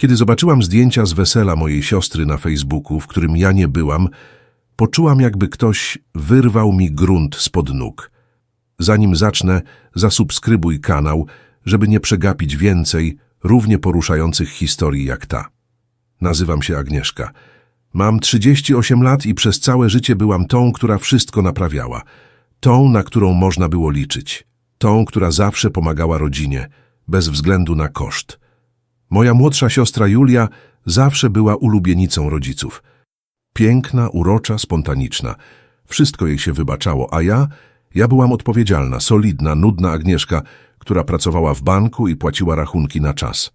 Kiedy zobaczyłam zdjęcia z wesela mojej siostry na Facebooku, w którym ja nie byłam, poczułam jakby ktoś wyrwał mi grunt spod nóg. Zanim zacznę, zasubskrybuj kanał, żeby nie przegapić więcej równie poruszających historii jak ta. Nazywam się Agnieszka. Mam 38 lat i przez całe życie byłam tą, która wszystko naprawiała. Tą, na którą można było liczyć. Tą, która zawsze pomagała rodzinie, bez względu na koszt. Moja młodsza siostra Julia zawsze była ulubienicą rodziców. Piękna, urocza, spontaniczna. Wszystko jej się wybaczało, a ja, ja byłam odpowiedzialna, solidna, nudna Agnieszka, która pracowała w banku i płaciła rachunki na czas.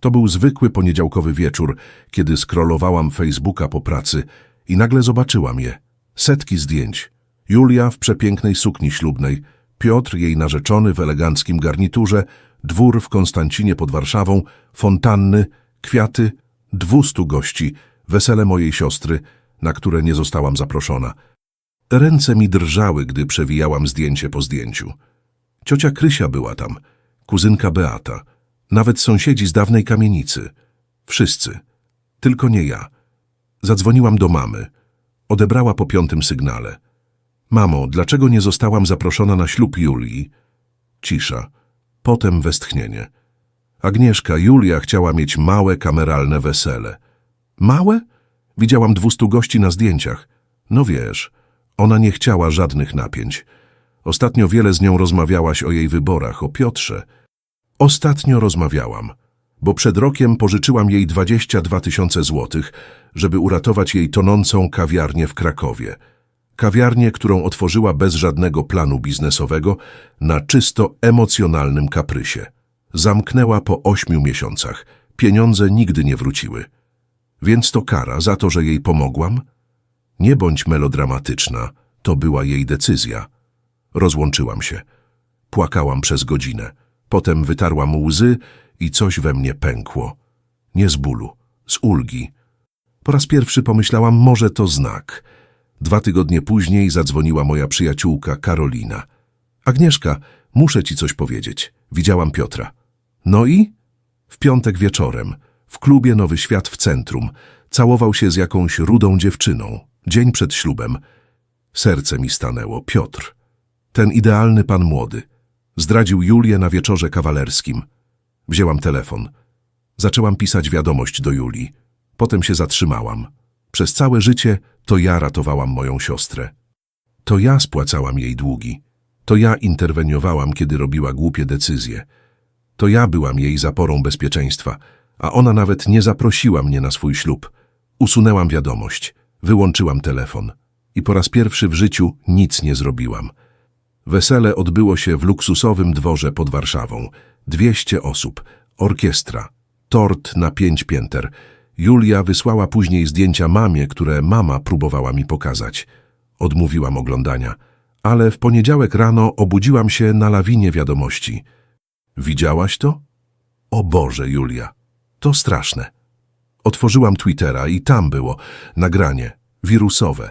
To był zwykły poniedziałkowy wieczór, kiedy scrollowałam Facebooka po pracy i nagle zobaczyłam je. Setki zdjęć. Julia w przepięknej sukni ślubnej, Piotr, jej narzeczony w eleganckim garniturze, dwór w Konstancinie pod Warszawą, fontanny, kwiaty, dwustu gości, wesele mojej siostry, na które nie zostałam zaproszona. Ręce mi drżały, gdy przewijałam zdjęcie po zdjęciu. Ciocia Krysia była tam, kuzynka Beata, nawet sąsiedzi z dawnej kamienicy. Wszyscy. Tylko nie ja. Zadzwoniłam do mamy. Odebrała po piątym sygnale. Mamo, dlaczego nie zostałam zaproszona na ślub Julii? Cisza. Potem westchnienie. Agnieszka, Julia chciała mieć małe, kameralne wesele. Małe? Widziałam dwustu gości na zdjęciach. No wiesz, ona nie chciała żadnych napięć. Ostatnio wiele z nią rozmawiałaś o jej wyborach, o Piotrze. Ostatnio rozmawiałam, bo przed rokiem pożyczyłam jej 22 tysiące złotych, żeby uratować jej tonącą kawiarnię w Krakowie. Kawiarnię, którą otworzyła bez żadnego planu biznesowego, na czysto emocjonalnym kaprysie. Zamknęła po ośmiu miesiącach. Pieniądze nigdy nie wróciły. Więc to kara za to, że jej pomogłam? Nie bądź melodramatyczna, to była jej decyzja. Rozłączyłam się. Płakałam przez godzinę. Potem wytarłam łzy i coś we mnie pękło. Nie z bólu, z ulgi. Po raz pierwszy pomyślałam, może to znak. Dwa tygodnie później zadzwoniła moja przyjaciółka Karolina. Agnieszka, muszę ci coś powiedzieć. Widziałam Piotra. No i? W piątek wieczorem, w klubie Nowy Świat w centrum, całował się z jakąś rudą dziewczyną. Dzień przed ślubem. Serce mi stanęło. Piotr. Ten idealny pan młody. Zdradził Julię na wieczorze kawalerskim. Wzięłam telefon. Zaczęłam pisać wiadomość do Julii. Potem się zatrzymałam. Przez całe życie to ja ratowałam moją siostrę. To ja spłacałam jej długi. To ja interweniowałam, kiedy robiła głupie decyzje. To ja byłam jej zaporą bezpieczeństwa, a ona nawet nie zaprosiła mnie na swój ślub. Usunęłam wiadomość, wyłączyłam telefon i po raz pierwszy w życiu nic nie zrobiłam. Wesele odbyło się w luksusowym dworze pod Warszawą. Dwieście osób, orkiestra, tort na pięć pięter. Julia wysłała później zdjęcia mamie, które mama próbowała mi pokazać. Odmówiłam oglądania, ale w poniedziałek rano obudziłam się na lawinie wiadomości. Widziałaś to? O Boże, Julia, to straszne. Otworzyłam Twittera i tam było nagranie, wirusowe.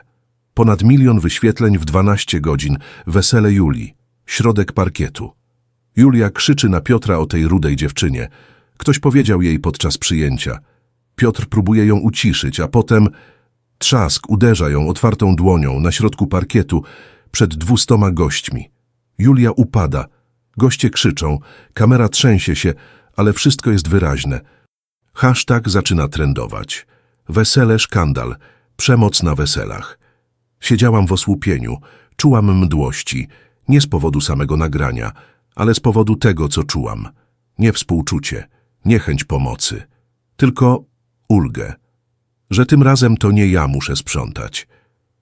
Ponad milion wyświetleń w 12 godzin, wesele Julii, środek parkietu. Julia krzyczy na Piotra o tej rudej dziewczynie. Ktoś powiedział jej podczas przyjęcia. Piotr próbuje ją uciszyć, a potem trzask uderza ją otwartą dłonią na środku parkietu przed dwustoma gośćmi. Julia upada. Goście krzyczą, kamera trzęsie się, ale wszystko jest wyraźne. Hashtag zaczyna trendować. Wesele szkandal, przemoc na weselach. Siedziałam w osłupieniu, czułam mdłości, nie z powodu samego nagrania, ale z powodu tego, co czułam. Nie współczucie, nie chęć pomocy, tylko ulgę, że tym razem to nie ja muszę sprzątać.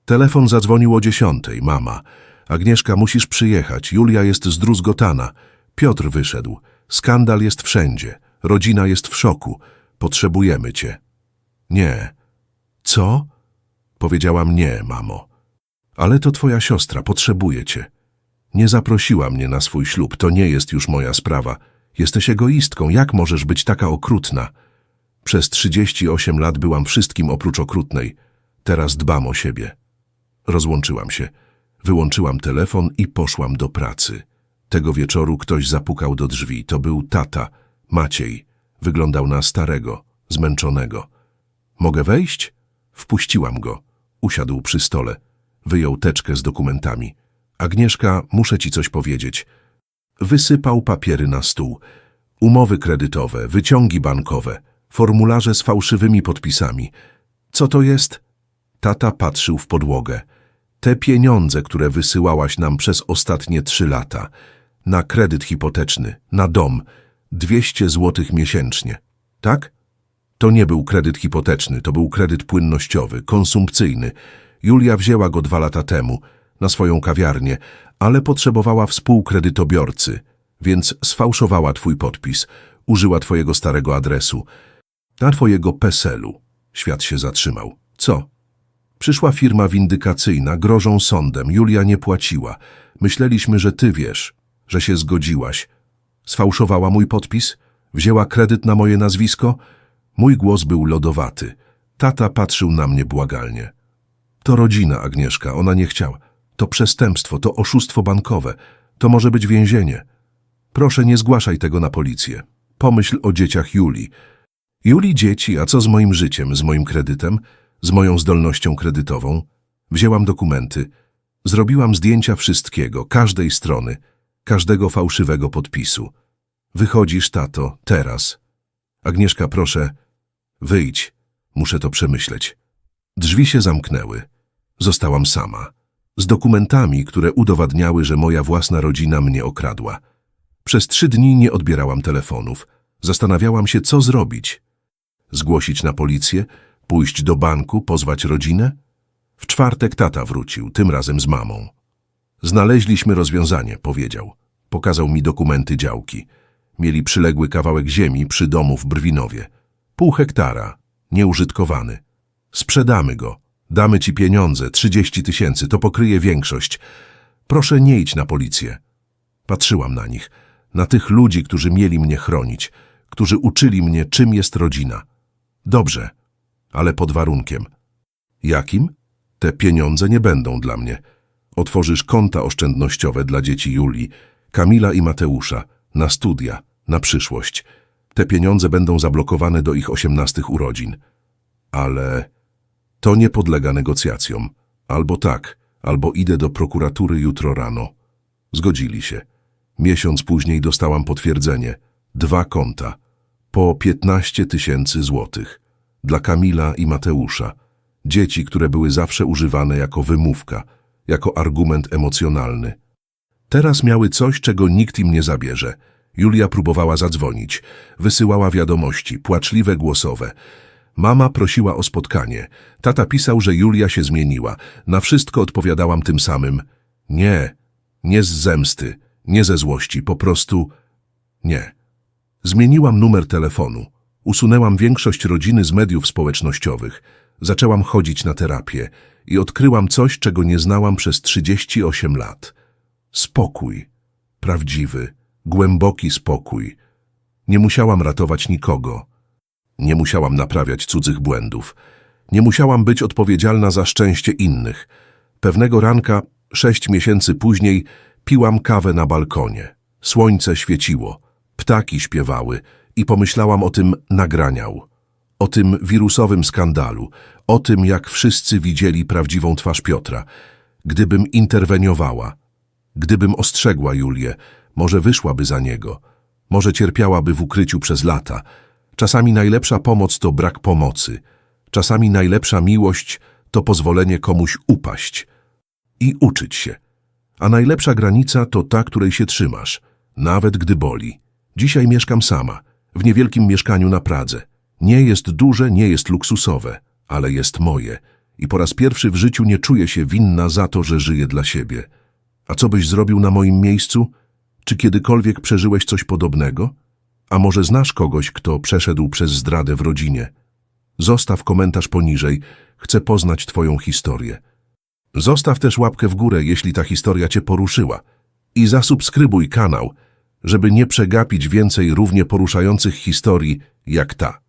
Telefon zadzwonił o dziesiątej, mama. Agnieszka, musisz przyjechać, Julia jest zdruzgotana. Piotr wyszedł, skandal jest wszędzie, rodzina jest w szoku, potrzebujemy cię. Nie. Co? Powiedziałam nie, mamo. Ale to twoja siostra, potrzebuje cię. Nie zaprosiła mnie na swój ślub, to nie jest już moja sprawa. Jesteś egoistką, jak możesz być taka okrutna? Przez 38 lat byłam wszystkim oprócz okrutnej. Teraz dbam o siebie. Rozłączyłam się. Wyłączyłam telefon i poszłam do pracy. Tego wieczoru ktoś zapukał do drzwi. To był tata, Maciej. Wyglądał na starego, zmęczonego. Mogę wejść? Wpuściłam go. Usiadł przy stole. Wyjął teczkę z dokumentami. Agnieszka, muszę ci coś powiedzieć. Wysypał papiery na stół. Umowy kredytowe, wyciągi bankowe, formularze z fałszywymi podpisami. Co to jest? Tata patrzył w podłogę. Te pieniądze, które wysyłałaś nam przez ostatnie trzy lata. Na kredyt hipoteczny, na dom. 200 złotych miesięcznie. Tak? To nie był kredyt hipoteczny, to był kredyt płynnościowy, konsumpcyjny. Julia wzięła go dwa lata temu na swoją kawiarnię, ale potrzebowała współkredytobiorcy, więc sfałszowała twój podpis, użyła twojego starego adresu. Na twojego PESEL-u. Świat się zatrzymał. Co? Przyszła firma windykacyjna, grożą sądem. Julia nie płaciła. Myśleliśmy, że ty wiesz, że się zgodziłaś. Sfałszowała mój podpis? Wzięła kredyt na moje nazwisko? Mój głos był lodowaty. Tata patrzył na mnie błagalnie. To rodzina, Agnieszka, ona nie chciała. To przestępstwo, to oszustwo bankowe. To może być więzienie. Proszę, nie zgłaszaj tego na policję. Pomyśl o dzieciach Julii. Julii dzieci, a co z moim życiem, z moim kredytem, z moją zdolnością kredytową? Wzięłam dokumenty. Zrobiłam zdjęcia wszystkiego, każdej strony, każdego fałszywego podpisu. Wychodzisz, tato, teraz. Agnieszka, proszę, wyjdź. Muszę to przemyśleć. Drzwi się zamknęły. Zostałam sama. Z dokumentami, które udowadniały, że moja własna rodzina mnie okradła. Przez trzy dni nie odbierałam telefonów. Zastanawiałam się, co zrobić. Zgłosić na policję? Pójść do banku, pozwać rodzinę? W czwartek tata wrócił, tym razem z mamą. Znaleźliśmy rozwiązanie, powiedział. Pokazał mi dokumenty działki. Mieli przyległy kawałek ziemi przy domu w Brwinowie. Pół hektara, nieużytkowany. Sprzedamy go. Damy ci pieniądze, 30 tysięcy, to pokryje większość. Proszę nie idź na policję. Patrzyłam na nich, na tych ludzi, którzy mieli mnie chronić, którzy uczyli mnie, czym jest rodzina. Dobrze, ale pod warunkiem. Jakim? Te pieniądze nie będą dla mnie. Otworzysz konta oszczędnościowe dla dzieci Julii, Kamila i Mateusza, na studia, na przyszłość. Te pieniądze będą zablokowane do ich osiemnastych urodzin. Ale to nie podlega negocjacjom. Albo tak, albo idę do prokuratury jutro rano. Zgodzili się. Miesiąc później dostałam potwierdzenie. Dwa konta. Po 15 tysięcy złotych. Dla Kamila i Mateusza. Dzieci, które były zawsze używane jako wymówka, jako argument emocjonalny. Teraz miały coś, czego nikt im nie zabierze. Julia próbowała zadzwonić. Wysyłała wiadomości, płaczliwe głosowe. Mama prosiła o spotkanie. Tata pisał, że Julia się zmieniła. Na wszystko odpowiadałam tym samym. Nie, nie z zemsty, nie ze złości, po prostu nie. Zmieniłam numer telefonu. Usunęłam większość rodziny z mediów społecznościowych. Zaczęłam chodzić na terapię i odkryłam coś, czego nie znałam przez 38 lat. Spokój. Prawdziwy, głęboki spokój. Nie musiałam ratować nikogo. Nie musiałam naprawiać cudzych błędów. Nie musiałam być odpowiedzialna za szczęście innych. Pewnego ranka, sześć miesięcy później, piłam kawę na balkonie. Słońce świeciło, ptaki śpiewały i pomyślałam o tym nagraniał. O tym wirusowym skandalu, o tym, jak wszyscy widzieli prawdziwą twarz Piotra. Gdybym interweniowała, gdybym ostrzegła Julię, może wyszłaby za niego, może cierpiałaby w ukryciu przez lata. Czasami najlepsza pomoc to brak pomocy, czasami najlepsza miłość to pozwolenie komuś upaść i uczyć się. A najlepsza granica to ta, której się trzymasz, nawet gdy boli. Dzisiaj mieszkam sama, w niewielkim mieszkaniu na Pradze. Nie jest duże, nie jest luksusowe, ale jest moje. I po raz pierwszy w życiu nie czuję się winna za to, że żyję dla siebie. A co byś zrobił na moim miejscu? Czy kiedykolwiek przeżyłeś coś podobnego? A może znasz kogoś, kto przeszedł przez zdradę w rodzinie? Zostaw komentarz poniżej, chcę poznać Twoją historię. Zostaw też łapkę w górę, jeśli ta historia Cię poruszyła. I zasubskrybuj kanał, żeby nie przegapić więcej równie poruszających historii jak ta.